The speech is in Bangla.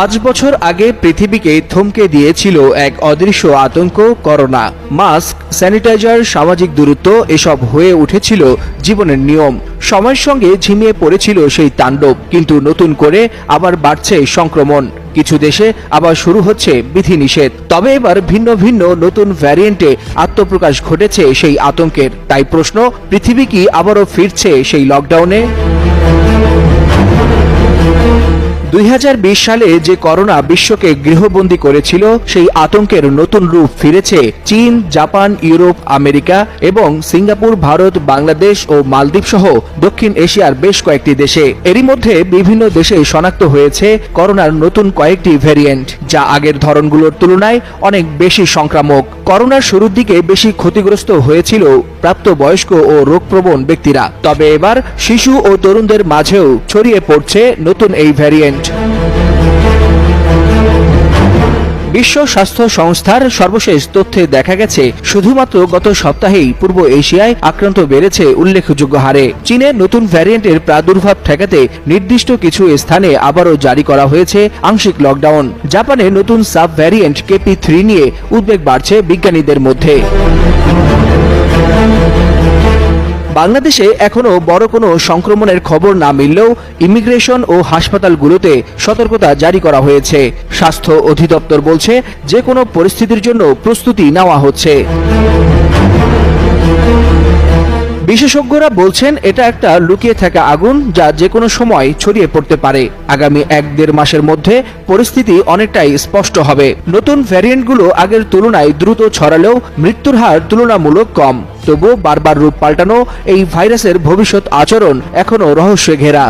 পাঁচ বছর আগে পৃথিবীকে থমকে দিয়েছিল এক অদৃশ্য আতঙ্ক, করোনা। মাস্ক, স্যানিটাইজার, সামাজিক দূরত্ব, এসব হয়ে উঠেছিল জীবনের নিয়ম। সময়ের সঙ্গে ঝিমিয়ে পড়েছিল সেই তাণ্ডব, কিন্তু নতুন করে আবার বাড়ছে সংক্রমণ। কিছু দেশে আবার শুরু হচ্ছে বিধিনিষেধ। তবে এবার ভিন্ন ভিন্ন নতুন ভ্যারিয়েন্টে আত্মপ্রকাশ ঘটেছে সেই আতঙ্কের। তাই প্রশ্ন, পৃথিবী কি আবারও ফিরছে সেই লকডাউনে? দুই হাজার বিশ সালে যে করোনা বিশ্বকে গৃহবন্দী করেছিল, সেই আতঙ্কের নতুন রূপ ফিরেছে চীন, জাপান, ইউরোপ, আমেরিকা এবং সিঙ্গাপুর, ভারত, বাংলাদেশ ও মালদ্বীপ সহ দক্ষিণ এশিয়ার বেশ কয়েকটি দেশে। এরই মধ্যে বিভিন্ন দেশে শনাক্ত হয়েছে করোনার নতুন কয়েকটি ভ্যারিয়েন্ট যা আগের ধরনগুলোর তুলনায় অনেক বেশি সংক্রামক। করোনার শুরুর দিকে বেশি ক্ষতিগ্রস্ত হয়েছিল প্রাপ্তবয়স্ক ও রোগপ্রবণ ব্যক্তিরা। তবে এবার শিশু ও তরুণদের মাঝেও ছড়িয়ে পড়ছে নতুন এই ভ্যারিয়েন্ট বিশ্ব স্বাস্থ্য সংস্থার সর্বশেষ তথ্যে দেখা গেছে, শুধুমাত্র গত সপ্তাহেই পূর্ব এশিয়ায় আক্রান্ত বেড়েছে উল্লেখযোগ্য হারে। চীনের নতুন ভ্যারিয়েন্টের প্রাদুর্ভাব ঠেকাতে নির্দিষ্ট কিছু স্থানে আবারও জারি করা হয়েছে আংশিক লকডাউন। জাপানে নতুন সাব ভ্যারিয়েন্ট কেপি থ্রি নিয়ে উদ্বেগ বাড়ছে বিজ্ঞানীদের মধ্যে। বাংলাদেশে এখনও বড় কোনো সংক্রমণের খবর না মিললেও ইমিগ্রেশন ও হাসপাতালগুলোতে সতর্কতা জারি করা হয়েছে। স্বাস্থ্য অধিদপ্তর বলছে, যে কোনো পরিস্থিতির জন্য প্রস্তুতি নেওয়া হচ্ছে। বিশেষজ্ঞরা বলছেন, এটা একটা লুকিয়ে থাকা আগুন যা যে কোনো সময় ছড়িয়ে পড়তে পারে। আগামী এক দেড় মাসের মধ্যে পরিস্থিতি অনেকটাই স্পষ্ট হবে। নতুন ভ্যারিয়েন্টগুলো আগের তুলনায় দ্রুত ছড়ালেও মৃত্যুর হার তুলনামূলক কম। তবুও বারবার রূপ পাল্টানো এই ভাইরাসের ভবিষ্যৎ আচরণ এখনও রহস্যে ঘেরা।